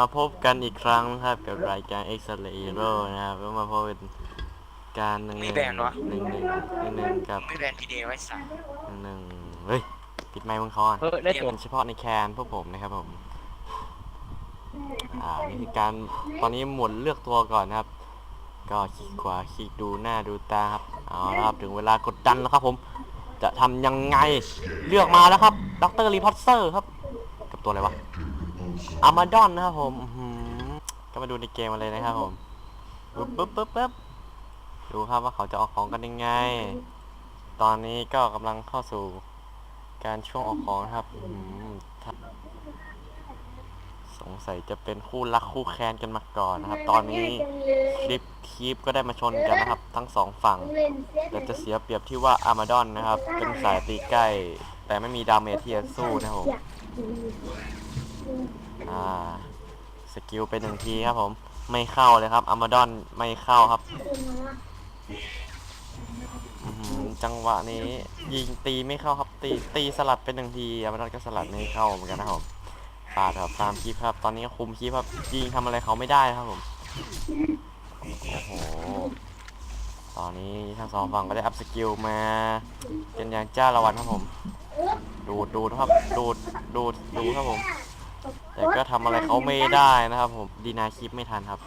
มาพบกันอีกครั้งนะครับกับรายการ X Ray Hero นะครับก็มาพบกันการหนึ่งหไม่นึ่งแบนวะหนึ่งหนึ่งหนึ่งหนึ่งกับไม่แบนพีเดไว้สัตว์หนึ่งหนึ่งเฮ้ยปิดไมค์มึงคอนเฮ้ยได้ตัวเป็นเฉพาะในแคนพวกผมนะครับผมอ่านี่คือการตอนนี้หมุนเลือกตัวก่อนนะครับ ก็คลิกขวาคลิกดูหน้าดูตาครับเอาละครับถึงเวลากดดันแล้วครับผม จะทำยังไงเลือกมาแล้วครับดรรีพอตเซอร์ครับ กับตัวอะไรวะ อามาดอนนะครับผมอื้อหือก็มาดูในเกมมาเลยนะครับผมปึ๊บปึ๊บปึ๊บปึ๊บดูครับว่าเขาจะออกของกันยังไง ตอนนี้ก็กำลังเข้าสู่การช่วงออกของนะครับอื้อหือถ้าสงสัยจะเป็นคู่รักคู่แค้นกันมาก่อนนะครับ ตอนนี้คลิปคลิปก็ได้มาชนกันนะครับ ทั้งสองฝั่ง แต่จะเสียเปรียบที่ว่าอามาดอนนะครับ เป็นสายตีใกล้ แต่ไม่มีดาเมจที่จะสู้นะครับผม อ่าสกิลไปหนึ่งทีครับผม ไม่เข้าเลยครับอามาดอนไม่เข้าครับอื้อหือจังหวะนี้ยิงตีไม่เข้าครับตีตีสลัดไปหนึ่งทีอามาดอนก็สลัดไม่เข้าเหมือนกันนะครับผมปาดครับตามคลิปครับ ตอนนี้คุมคลิปครับยิงทำอะไรเขาไม่ได้ครับผมโอ้โหตอนนี้ทั้งสองฝั่งก็ได้อัพสกิลมาเป็นอย่างจ้าละวันครับผม ดูดดูดครับดูดดูดดูครับผม แต่ก็ทำอะไรเขาไม่ได้นะครับ ผมดีนาคลิปไม่ทันครับ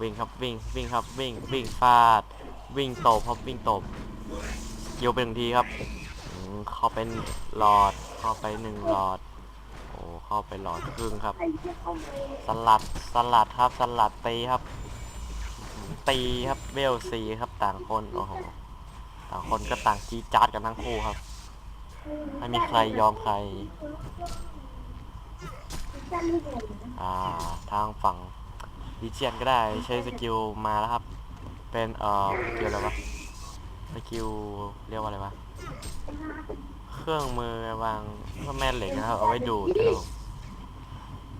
วิ่งครับวิ่งวิ่งครับวิ่งวิ่งฟาด วิ่งตบครับวิ่งตบสกิลไปหนึ่งทีครับอืมเข้าเป็นหลอดเข้าไปหนึ่งหลอด โอ้เข้าไปหลอดครึ่งครับ สลัดสลัดครับสลัดตีครับ ตีครับเวลซีครับต่างคนโอ้โหต่างคนก็ต่างจีดจาดกันทั้งคู่ครับ ไม่มีใครยอมใคร อ่าทางฝั่งดิเจียนก็ได้ใช้สกิลมาแล้วครับ เป็นเอ่อสกิลอะไรวะสกิลเรียกว่าอะไรวะเครื่องมือวางเพื่อแม่เหล็กนะครับเอาไว้ดูดนะครับ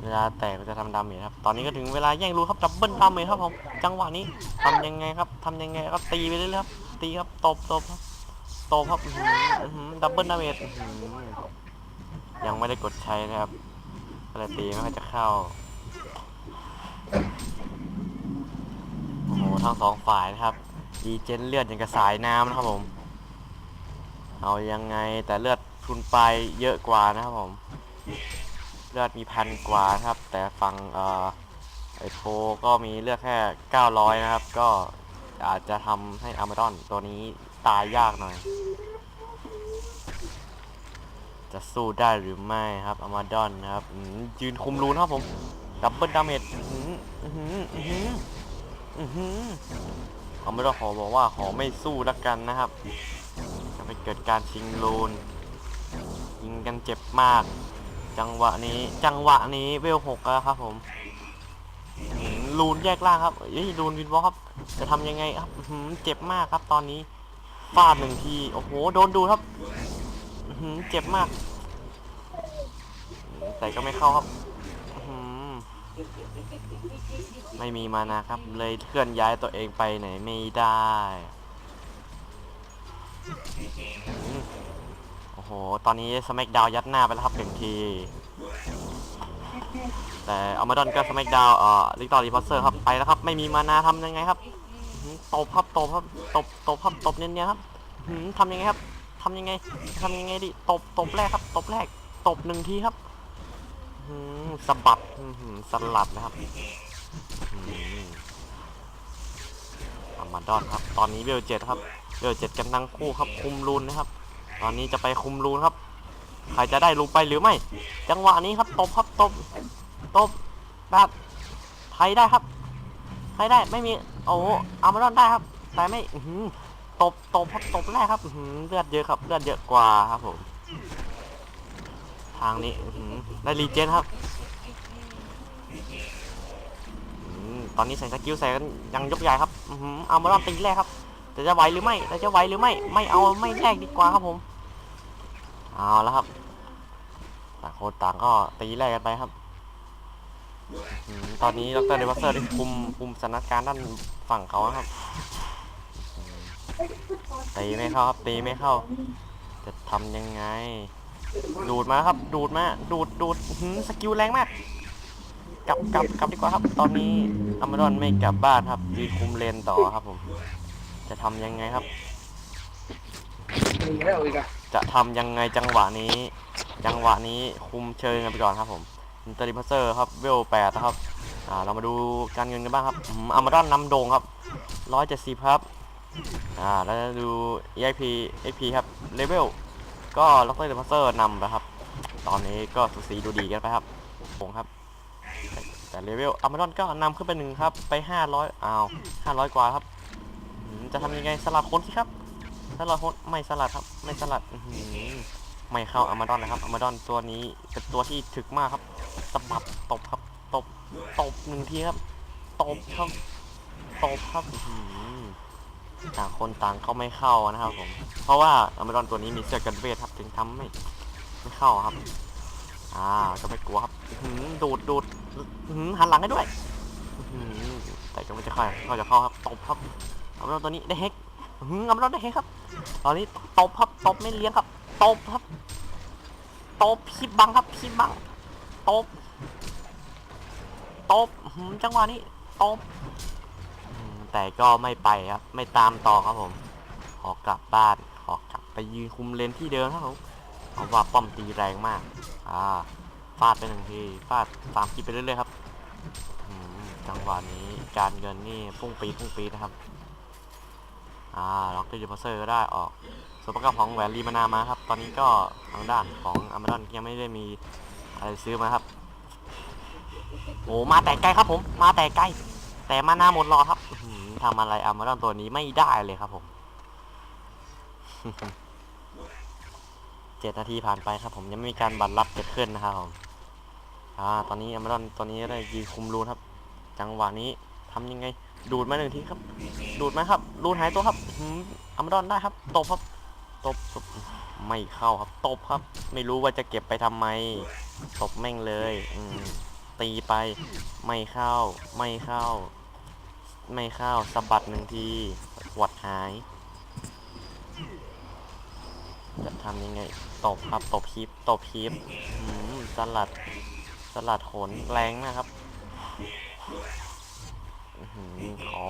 เวลาแตกก็จะทำดาเมจครับ ตอนนี้ก็ถึงเวลาแย่งรูครับดับเบิลดาเมจครับผมจังหวะนี้ทำยังไงครับทำยังไงครับตีไปเรื่อยๆครับ ตีครับตบตบครับตบครับดับเบิลดาเมจยังไม่ได้กดใช้นะครับ อะไรตีไม่ค่อยจะเข้า โอ้โหทั้งสองฝ่ายนะครับ ดีเจนเลือดอย่างกระสายน้ำนะครับผม เอายังไงแต่เลือดทุนไปเยอะกว่านะครับผม เลือดมีพันกว่านะครับ แต่ฝั่งเอ่อไอโทก็มีเลือดแค่ 900 นะครับ ก็อาจจะทำให้อามาดอนตัวนี้ตายยากหน่อย จะสู้ได้หรือไม่ครับอามาดอนนะครับยืนคุมรูนครับผมดับเบิลดาเมจอามาดอนขอบอกว่าขอไม่สู้แล้วกันนะครับจะไปเกิดการชิงรูนยิงกันเจ็บมาก จังหวะนี้จังหวะนี้เวลหกแล้วครับผมอื้อหือรูนแยกล่างครับเอ้ยรูนวินวอลครับ จะทำยังไงครับเจ็บมากครับตอนนี้ฟาดหนึ่งที โอ้โห โดนดูครับ หือเจ็บมาก แต่ก็ไม่เข้าครับไม่มีมานะครับ เลยเคลื่อนย้ายตัวเองไปไหนไม่ได้ โอ้โห ตอนนี้สมักดาวยัดหน้าไปแล้วครับหนึ่งที แต่อามาดอนก็สมักดาวเอ่อลิกตอรีพอสเซอร์ครับไปแล้วครับ ไม่มีมานาทำยังไงครับตบครับตบครับตบตบครับตบเนียนๆครับทำยังไงครับ ทำยังไงทำยังไงดิตบตบแรกครับ ตบแรก ตบหนึ่งทีครับหือสะบัดหือสลัดนะครับอามาดอนครับ ตอนนี้เวลเจ็ดครับเวลเจ็ดกันทั้งคู่ครับ คุมรูนนะครับ ตอนนี้จะไปคุมรูนครับ ใครจะได้รูไปหรือไม่ จังหวะนี้ครับ ตบครับ ตบ ตบ แบบไทยได้ครับไทยได้ ไม่มี โอ้อามาดอนได้ครับ แต่ไม่อื ตบตบตบแรกครับเลือดเยอะครับเลือดเยอะกว่าครับผม ทางนี้ได้รีเจนครับอตอนนี้ใส่สกิลใส่กันยังยกใหญ่ครับเอามาลอตีแรกครับแต่จะไหวหรือไม่แต่จะไหวหรือไม่ ไม่เอาไม่แรกดีกว่าครับผม เอาแล้วครับต่างคนต่างก็ตีแรกกันไปครับอตอนนี้ดรเดวัสเซอร์ได้คุมคุมสถานการณ์ด้านฝั่งเขาครับ ตีไม่เข้าครับตีไม่เข้า จะทำยังไง ดูดมาครับ ดูดมา ดูดดูดอื้อหือสกิลแรงมาก กลับกลับกลับดีกว่าครับ ตอนนี้อามาดอนไม่กลับบ้านครับยืนคุมเลนต่อครับผม จะทำยังไงครับมีให้เอาอีกอะจะทำยังไงจังหวะนี้ จังหวะนี้คุมเชิงกันไปก่อนครับผมอินเตอร์ดิพัสเซอร์ครับเวลแปดนะครับอ่าเรามาดูการเงินกันบ้างครับอามาดอนนำโด่งครับร้อยเจ็ดสิบครับ อ่าแล้วดู EIP XP ครับเลเวลก็ล็อกเตอร์เดิพัสเซอร์นำนะครับ ตอนนี้ก็สูสีดูดีกันไปครับโด่งครับ แต่เลเวลอามาดอนก็นำขึ้นไปหนึ่งครับ ไปห้าร้อยอ้าวห้าร้อยกว่าครับ จะทำยังไงสลับคนสิครับสลัดโคตรไม่สลัดครับ ไม่สลัดไม่เข้าอามาดอนนะครับอามาดอนตัวนี้เป็นตัวที่ถึกมากครับสบัดตบครับตบตบหนึ่งทีครับตบครับตบครับ ต่างคนต่างก็ไม่เข้านะครับผม เพราะว่าอามาดอนตัวนี้มีเสื้อกันเวทครับ ถึงทำไม่ไม่เข้าครับ อ่าก็ไม่กลัวครับหือดูดดูดหือหันหลังให้ด้วยหือแต่ก็ไม่จะเข้าเขาจะเข้าครับตบครับอามาดอนตัวนี้ได้เฮกหืมเอามาได้เฮครับ ตอนนี้ตบครับตบไม่เลี้ยงครับตบครับตบพีบบังครับพีบบังตบตบหืมจังหวะนี้ตบ แต่ก็ไม่ไปครับ ไม่ตามต่อครับผม ขอกลับบ้าน ขอกลับไปยืนคุมเลนที่เดิมครับผมเพราะว่าป้อมตีแรงมาก อ่า ฟาดไปหนึ่งที ฟาดสามทีไปเรื่อยๆครับจังหวะนี้การเงินนี่พุ่งปีพุ่งปีนะครับ อ่า ล็อกเตอร์ยูพเซอร์ก็ได้ออกส่วนประกอบของแหวนรีมานามาครับ ตอนนี้ก็ทางด้านของอ m ม z o n ยังไม่ได้มีอะไรซื้อมาครับ โอ้มาแต่ไกลครับผม มาแต่ไกล แต่มานาหมดรอครับ ทำอะไรอ m ม z o n ตัวนี้ไม่ได้เลยครับผม เจ็ดนาทีผ่านไปครับ ผมยังไม่มีการบัตรลับเกิดขึ้นนะครับผมอ่าตอนนี้อ m ม z o n ตัวนี้ได้ยืนคุมรูนครับ จังหวะนี้ทำยังไง ดูดมาหนึ่งทีครับ ดูดไหมครับ รูนหายตัวครับหืมอัมดอนได้ครับ ตบครับ ตบตบไม่เข้าครับ ตบครับ ไม่รู้ว่าจะเก็บไปทำไม ตบแม่งเลย อืมตีไป ไม่เข้า ไม่เข้า ไม่เข้าสะบัดหนึ่งทีหวดหาย จะทำยังไง ตบครับ ตบคีบตบคีบสลัด สลัดโหนแรงนะครับอื้อหือขอ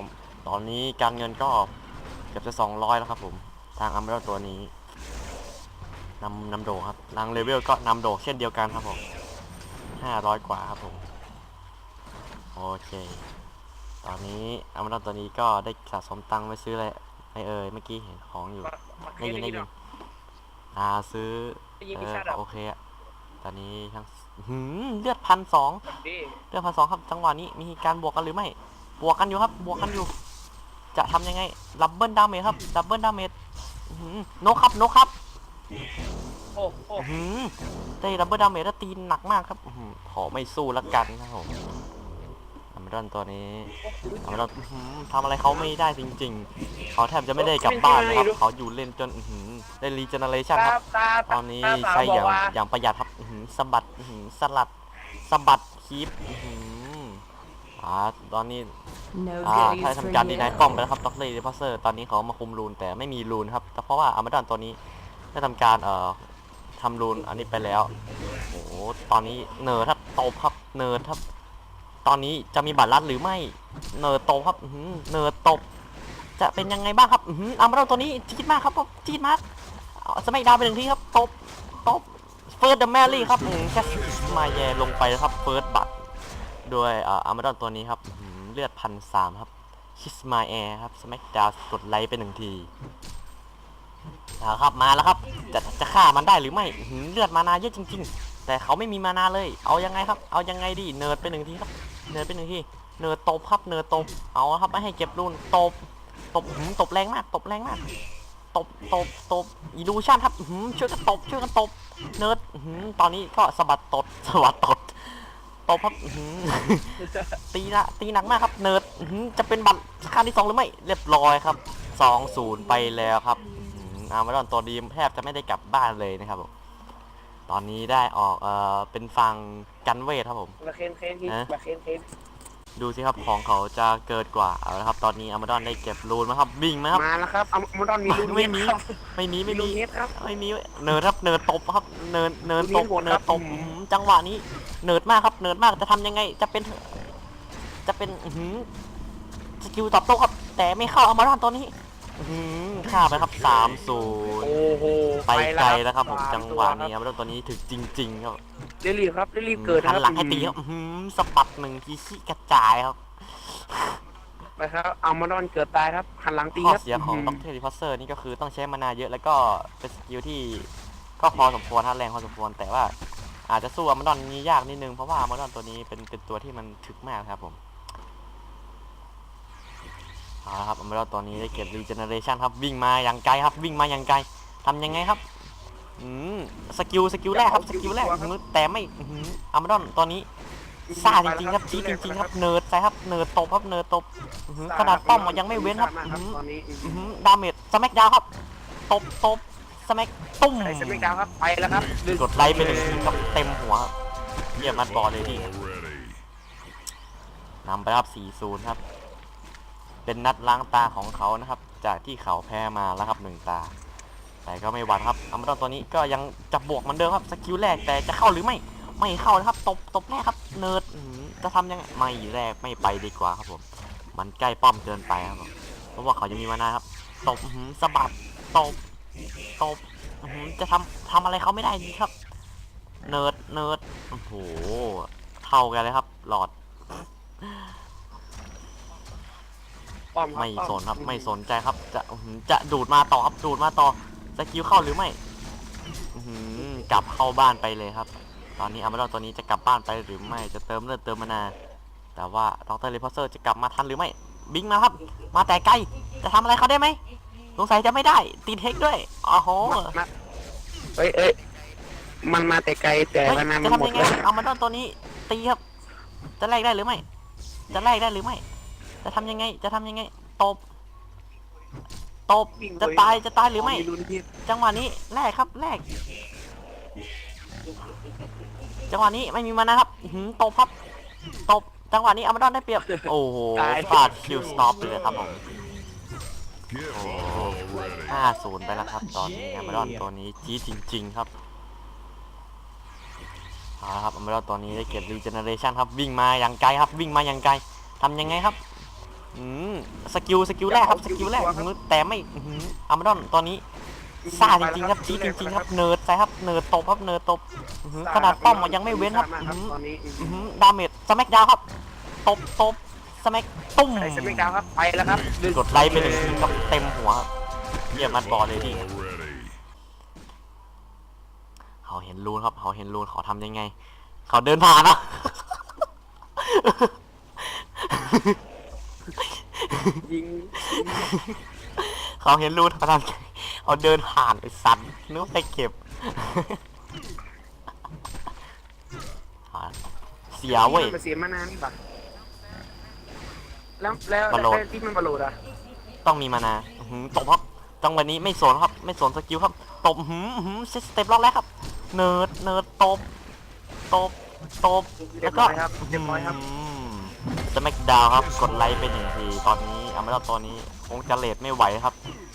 ตอนนี้การเงินก็เกือบจะสองร้อยแล้วครับผม ทางอัมเบรตัวนี้นำนำโดครับทางเลเวลก็นำโดเช่นเดียวกันครับผมห้าร้อยกว่าครับผม โอเค ตอนนี้อัมเบรตัวนี้ก็ได้สะสมตังค์ไปซื้ออะไรไอเอ่ยเมื่อกี้เห็นของอยู่มาได้ยินได้ได้ยินอ่าซื้อยินเอพิซอซ่าดับโอเคอะตอนนี้ทั้งหืมเลือดพันสองดีเรื่องพันสองครับจังหวะนี้มีการบวกกันหรือไม่ บวกกันอยู่ครับ บวกกันอยู่ จะทำยังไงดับเบิลดาเมจครับดับเบิลดาเมจโนครับโนครับ โอ้โอ้อื้อหือได้ดับเบิลดาเมจแล้วตีหนักมากครับอื้อหือขอไม่สู้ละกันนะครับผมอั มเบรอนตัวนี้อัมเบรอนอื้อหือทำอะไรเขาไม่ได้จริง ๆ เขาแทบจะไม่ได้กลับบ้านเลยครับ เขาอยู่เล่นจนอื้อหือได้รีเจเนเรชันครับตาตอนนี้ตาใช้อย่างบอกว่าอย่างประหยัดครับอื้อหือสะบัดอื้อหือสลัดสะบัดคีบอื้อหืออ่าตอนนี้ No อ่า goodies ถ้า for ทำการดีนาย you. ป้อมไปแล้วครับด็อกเตอร์ดีพัสเซอร์ตอนนี้เขามาคุมรูนแต่ไม่มีรูนครับแต่เพราะว่าอามาดอนตัวนี้ได้ทำการเอ่อทำรูนอันนี้ไปแล้วโอ้โหตอนนี้เนอร์ครับตบครับเนอร์ครับ ตอนนี้จะมีบัตรลัดหรือไม่ เนอร์ตบครับเนอร์ตบจะเป็นยังไงบ้างครับอื้อหืออามดอนตัวนี้จีดมากครับจีดมากเอสมัยดาวไปหนึ่งทีครับตบตบเฟิร์สเดอะแมรี่ครับอื้อหือแค่มาแย่ลงไปครับเฟิร์สบัตรด้วยอ่ออามาดอนตัวนี้ครับหือเลือดพันสามครับคิสมาแอร์ครับสมักดาวกดไลค์ไปหนึ่งทีเอาครับมาแล้วครับจะจะฆ่ามันได้หรือไม่หือเลือดมานาเยอะจริง ๆ แต่เขาไม่มีมานาเลย เอายังไงครับ เอายังไงดีเนิร์ดไปหนึ่งทีครับ เนิร์ดไปหนึ่งที เนิร์ดตบครับ เนิร์ดตบ เอาครับไม่ให้เก็บรุ่นตบ ตบหืมตบแรงมาก ตบแรงมาก ตบ ตบ ตบอีลูชั่นครับหืมช่วยกันตบ ช่วยกันตบ เนิร์ดหืมตอนนี้ก็สะบัดตดสะบัดตด ตบครับหืมตีละตีหนักมากครับ เนิร์ดอื้อหือจะเป็นบัตรขั้นที่สองหรือไม่ เรียบร้อยครับสองศูนย์ไปแล้วครับอาร์มาดอนตัวดีมแทบจะไม่ได้กลับบ้านเลยนะครับผม ตอนนี้ได้ออกเอ่อเป็นฝั่งกันเวทครับผม มาเคนเคนทีฮะมาเคนเคนมดูสิครับของเขาจะเกิดกว่าเอาละครับ ตอนนี้อามาดอนได้เก็บรูนมาครับวิ่งมาครับ มาแล้วครับเอามอนดอนมีลูกไม่มีครับไม่มีมีไม่ลูมีกเน็ตครับ ไม่มีเนิร์ดครับเนิร์ดตบครับเนิร์ดเนิร์ดตบลูกนี้โหดเนิร์ดตบครับอื้อหือจังหวะนี้เนิร์ดมากครับเนิร์ดมากจะทำยังไงจะเป็น จะเป็นอื้อหือสกิลตอบโต้ครับ แต่ไม่เข้าอามาดอนตัวนี้ อื้อหือฆ่าไปครับสามศูนย์โอ้โหไปไกลแล้วครับผมสาจังหวะนี้ตัอามาดอนตัวนี้ถึกจริง ๆ ครับเดลี่ครับเดลี่เกิดหันหลังคให้รับตีครับอื้อหือสะบัดหนึ่งทีขี้กระจายครับไปครับเอามอนดอนเกิดตายครับหันหลังตีข้อครับเสียของด็อกเตอร์รีพัสเซอร์นี่ก็คือต้องใช้มานาเยอะแล้วก็เป็นสกิลที่ก็พอสมควรถ้าแรงพอสมควรแต่ว่า อาจจะสู้อามาดอนนี้ยากนิดนึงเพราะว่าอามาดอนตัวนี้เป็นเป็นตัวที่มันถึกมากครับผม เอาละครับอามาดอนตัวนี้ได้เก็บรีเจเนเรชันครับวิ่งมาอย่างไกลครับวิ่งมาอย่างไกลทำยังไงครับอืมสกิลสกิลแรกครับสกิลแรกอื้อหือแต่ไม่อื้อหืออามาดอนตัวนี้ซ่าจริงๆครับจี้จริงๆครับเนิร์ดใช่ครับเนิร์ดตบครับเนิร์ดตบอื้อหือขนาดป้อมยังไม่เว้นครับซ่ามากอื้อหือตอนนี้อื้อหือดาเมจสแมกดาวครับตบตบสแมกตุ้มไอ้สมิกดาวครับไปแล้วครับกดไลค์ไปหนึ่งทีครับเต็มหัวครับเยี่ยมมัดบอลเลยที่ Already. นำไปครับ 4-0 ครับ เป็นนัดล้างตาของเขานะครับ จากที่เขาแพ้มาแล้วครับหนึ่งตา แต่ก็ไม่หวั่นครับอัมบรอนตัวนี้ก็ยังจะบวกเหมือนเดิมครับสกิลแรกแต่จะเข้าหรือไม่ไม่เข้านะครับตบตบแรกครับเนิร์ดจะทำยังไงไม่แรกไม่ไปดีกว่าครับผม มันใกล้ป้อมเกินไปครับผมเพราะว่าเขายังมีมานาครับตบหือสะบัดตบตบจะทำทำอะไรเขาไม่ได้ดีครับ เนิร์ดเนิร์ดโอ้โหเท่ากันเลยครับ หลอด ป้อมครับไม่ป้อสนครับไม่สนใจครับ จะอื้อหือจะดูดมาต่อครับดูดมาต่อสกิลเข้าหรือไม่อื้อหือกลับเข้าบ้านไปเลยครับ ตอนนี้อามาดอนตัวนี้จะกลับบ้านไปหรือไม่จะเติมเลือดเติมมานา แต่ว่าดรเลพอเซอร์จะกลับมาทันหรือไม่บิงมาครับ มาแต่ไกลจะทำอะไรเขาได้ไหมสงสัยจะไม่ได้ตีเทคด้วยโอ้โหมาเอ้ยเอ้ยมันมาแต่ไกลแต่เฮ้ยว่านาจะมันหมทำดยังไงแล้วเอามาดอนตัวนี้ตีครับ จะแลกได้หรือไม่ จะแลกได้หรือไม่ จะทำยังไง จะทำยังไง ตบ ตบจะตาย จะตายหรือไม่ ลุ้นที่จังหวะนี้แลกครับแลก จังหวะนี้ไม่มีมานะครับอื้อหือตบครับ ตบ จังหวะนี้อามาดอนได้เปรียบ โอ้โหฟาดคิวสต็อปเลยครับผม Get Oh. already. ห้าศูนย์ไปแล้วครับ ตอนนี้อามาดอนตัวนี้จี๊ดจริง ๆ ครับเอาละครับอามาดอนตัวนี้ได้เก็บรีเจเนเรชันครับ วิ่งมาอย่างไกลครับ วิ่งมาอย่างไกลทำยังไงครับ อืมสกิลสกิลแรกครับสกิลแรกอื้อหือแต่ไม่อื้อหืออามาดอนตัวนี้ซ่าจริงๆครับจี๊ดจริงๆครับเนิร์ดใช่ครับเนิร์ดตบครับเนิร์ดตบอื้อหือขนาดป้อมยังไม่เว้นครับซ่ามากอื้อหือตอนนี้อื้อหือดาเมจสแมกดาวครับตบตบสแมกตุ้ม ไอ้สมิกดาวครับไปแล้วครับกดไลค์ไปหนึ่งทีครับเต็มหัวครับเยี่ยมมัดบอลเลยที่ Already. เขาเห็นรูนครับ เขาเห็นรูนเขาทำยังไง เขาเดินผ่านนะ ยิงเขาเห็นรูนเขาทำไงเขาเดินผ่านไอ้สันนึกว่าไปเก็บอ่าเสียเว้ย มันเสียมานานนี่ปะแล้วแล้วบอลโหลด แล้วที่มันบอลโหลดอะต้องมีมานาอื้อหือตบครับจังหวะนี้ไม่สนครับ ไม่สนสกิลครับ ตบหืมหืมสเต็ปล็อกแรกครับ เนิร์ดเนิร์ดตบ ตบ ตบ เรีแล้ยวบก็ร้อยครับเรียบร้อยครับจะ แม็กดาวครับ กดไลค์ไปหนึ่งที ตอนนี้อามาดตอนนี้คงจะเลดไม่ไหวครับ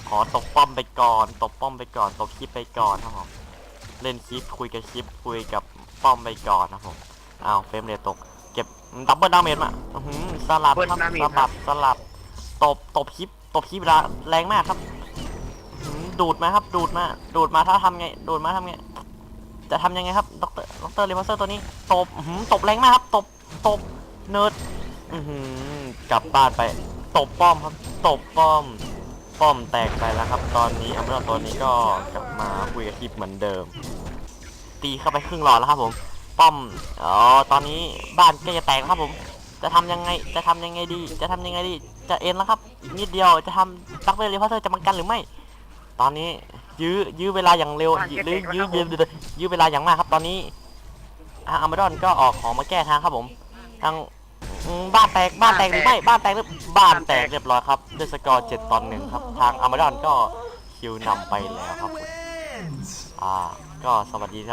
ขอตบป้อมไปก่อนตบป้อมไปก่อนตบคลิปไปก่อนครับผม เล่นคลิปคุยกับคลิปคุยกับป้อมไปก่อนนะครับผมอ้าวเฟรมเรทตก เก็บดับเบิลดาเมจมาอื้อหือสลับครับ Double damage สลับสลับ ตบตบคลิป ตบคลิปแรงมากครับอื้อหือดูดมาครับ ดูดมา ดูดมาถ้าทำไง ดูดมาทำไง จะทำยังไงครับด็อกเตอร์ด็อกเตอร์เลมาเซอร์ตัวนี้ ตบอื้อหือตบแรงมากครับ ตบ ตบ เนิร์ด อื้อหือกลับบ้านไป ตบป้อมครับ ตบป้อม ป้อมแตกไปแล้วครับ ตอนนี้อัมเบอร์ตัวนี้ก็กลับมาคุยกับทิปเหมือนเดิม ตีเข้าไปครึ่งหลอดแล้วครับผม ป้อม อ๋อ ตอนนี้บ้านใกล้จะแตกแล้วครับผม จะทำยังไง จะทำยังไงดี จะทำยังไงดี จะเอ็นแล้วครับ อีกนิดเดียว จะทำดักเบลเลพาเซอร์จะมังกันหรือไม่ ตอนนี้ยื้อ ยื้อเวลาอย่างเร็ว ยื้อยื้อยื้อยื้อเวลาอย่างมากครับ ตอนนี้อาร์มาดอนก็ออกของมาแก้ทางครับผม ทาง อืมบ้านแตกบ้านแตกหรือไม่บ้านแตกหรือบ้านแตกเรียบร้อยครับด้วยสกอร์7ต่อ1ครับ ทางอาร์มาดอนก็คิวนำไปแล้วครับผมอ่า ก็สวัสดีครับ